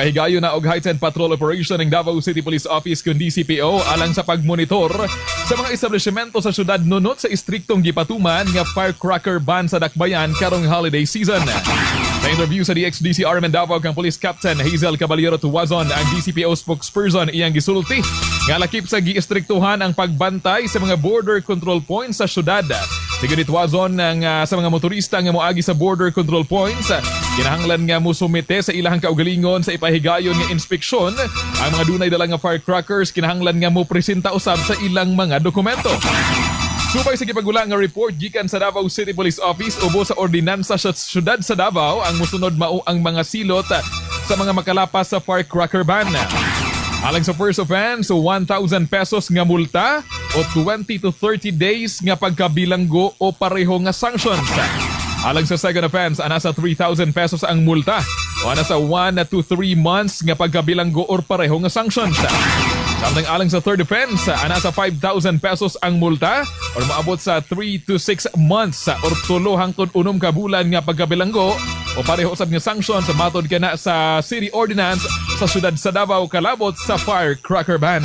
Gipahigayo na og heightened patrol operation ng Davao City Police Office kun DCPO alang sa pagmonitor sa mga establishmento sa syudad nunot sa istriktong gipatuman nga firecracker ban sa dakbayan karong holiday season. Sa interview sa DXDCR Davao kang Police Captain Hazel Caballero Tuwazon ang DCPO spokesperson iyang gisulti nga lakip sa giistriktuhan ang pagbantay sa mga border control points sa syudad. Sige Tuwazon ng ah, sa mga motorista nga moagi sa border control points, kinahanglan nga mo sumite sa ilahang kaugalingon sa ipahigayon nga inspeksyon ang mga dunay dala nga firecrackers kinahanglan nga mo presenta usab sa ilang mga dokumento. Subay sa gipagula nga report gikan sa Davao City Police Office ubo sa ordinansa sa syudad sa Davao ang musunod mao ang mga silot sa mga makalapas sa firecracker ban. Alang sa first offense, 1,000 pesos nga multa o 20 to 30 days nga pagkabilanggo o pareho nga sanctions. Alang sa second offense, ana sa 3,000 pesos ang multa o ana sa 1 to 3 months nga pagkabilanggo or pareho nga sanctions. Samtang alang sa third offense, ana sa 5,000 pesos ang multa or maabot sa 3 to 6 months or tulo hangtod unom ka bulan nga pagkabilanggo o pareho usab nga sanction sa matod kana sa city ordinance sa syudad sa Davao kalabot sa firecracker ban.